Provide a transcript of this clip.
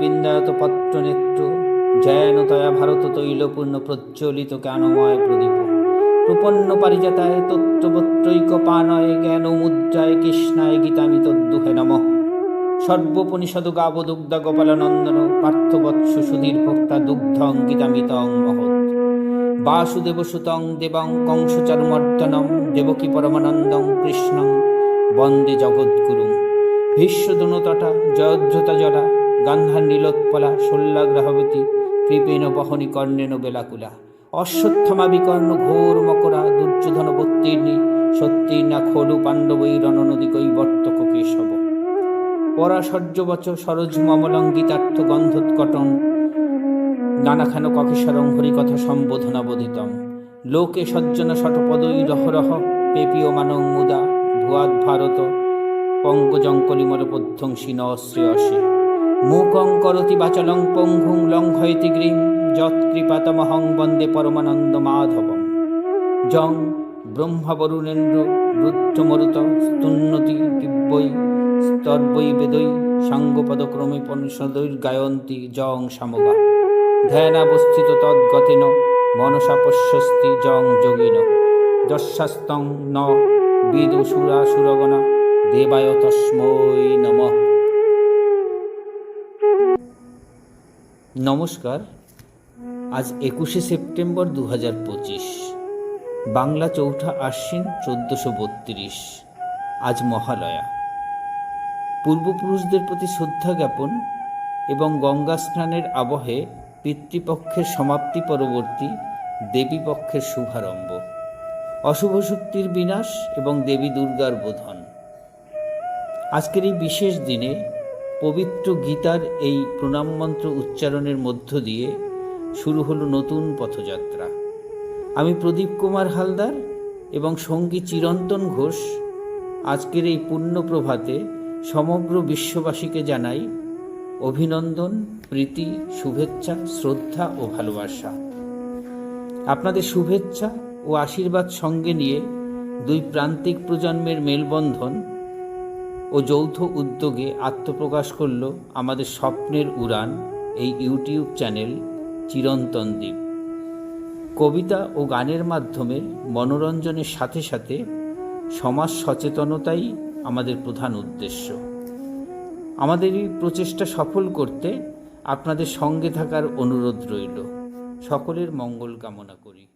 বিন্দায়ত পত্রনেত্র। জয়ানতয়া ভারত তৈলপূর্ণ প্রজ্বলিত জ্ঞানময় প্রদীপ। প্রপন্ন পারিজাতায় তত্ত্ববত্রৈক পানয় জ্ঞান মুদ্রায় কৃষ্ণায় গীতামি তদ্দুহে নমঃ। সর্বোপনিষদ গাব দুগ্ধ গোপালনন্দন পার্থবৎস সুধীর ভোক্তা দুগ্ধ অঙ্কিতামিতং মহৎ। বাসুদেব সুতং দেবং কংসচারুমর্দনম দেবকী পরমানন্দং কৃষ্ণং বন্দে জগদ্গুরুম। ভীষ্মদনুতটা জয়দ্রতা জরা গান্ধার নীলোৎপলা শল্যাগ্রহবতী কৃপেণ বহনী কর্ণেন বেলাকুলা। অশ্বত্থমা বিকর্ণ ঘোর মকরা, দুর্যোধন বত্তীর্ণী সত্যীর্ণা খলু পাণ্ডবৈ রণনদী কৈবর্তক কেশব। পরাশর্যবচ সরোজ মমলঙ্গিতার্থ গন্ধোৎকটন নানাখান ককেশ্বরং হরিকথা সম্বোধনা বোধিতম লোকে সজ্জন শটপদৈ রহরহ পেপীয়মানং মুদা ভুয়াদ ভারত পঙ্কজঙ্কলিমর পধ্যংসী ন শ্রেয়সে মূকং করতি বাচলং পঙ্গুং লঙ্ঘয়তি গ্রীম, যৎকৃপাতমহং বন্দে পরমানন্দ মাধবম জং ব্রহ্মাবরুণেন্দ্র রুদ্রমরুত স্তুন্নতি দিব্যৈ, স্তর্বৈ বেদৈ, সাঙ্গপদক্রমে পনিষদৈর গায়ন্তি জং সামগা ধ্যানাবস্থিত তদ্গতেন, মনসা পশ্যস্তি জং যোগিন। যশাস্তং ন, বিদুসুরাসুরগণা। দেবায় তস্মৈ নমঃ। নমস্কার, আজ একুশে সেপ্টেম্বর দু হাজার পঁচিশ, বাংলা চৌঠা আশ্বিন চোদ্দশো বত্রিশ, আজ মহালয়া। পূর্বপুরুষদের প্রতি শ্রদ্ধা জ্ঞাপন এবং গঙ্গা স্নানের আবহে পিতৃপক্ষের সমাপ্তি পরবর্তী দেবীপক্ষের শুভারম্ভ। অশুভ শক্তির বিনাশ এবং দেবী দুর্গার বোধন। আজকের এই বিশেষ দিনে পবিত্র গীতার এই প্রণাম মন্ত্র উচ্চারণের মধ্য দিয়ে শুরু হলো নতুন পথযাত্রা। আমি প্রদীপ কুমার হালদার এবং সঙ্গী চিরন্তন ঘোষ আজকের এই পুণ্য প্রভাতে সমগ্র বিশ্ববাসীকে জানাই অভিনন্দন, প্রীতি, শুভেচ্ছা, শ্রদ্ধা ও ভালোবাসা। আপনাদের শুভেচ্ছা ও আশীর্বাদ সঙ্গে নিয়ে দুই প্রান্তিক প্রজন্মের মেলবন্ধন ও যৌথ উদ্যোগে আত্মপ্রকাশ করল আমাদের স্বপ্নের উড়ান, এই ইউটিউব চ্যানেল চিরন্তন দ্বীপ কবিতা ও গানের মাধ্যমে মনোরঞ্জনের সাথে সাথে সমাজ সচেতনতাই আমাদের প্রধান উদ্দেশ্য। আমাদের এই প্রচেষ্টা সফল করতে আপনাদের সঙ্গে থাকার অনুরোধ রইল। সকলের মঙ্গল কামনা করি।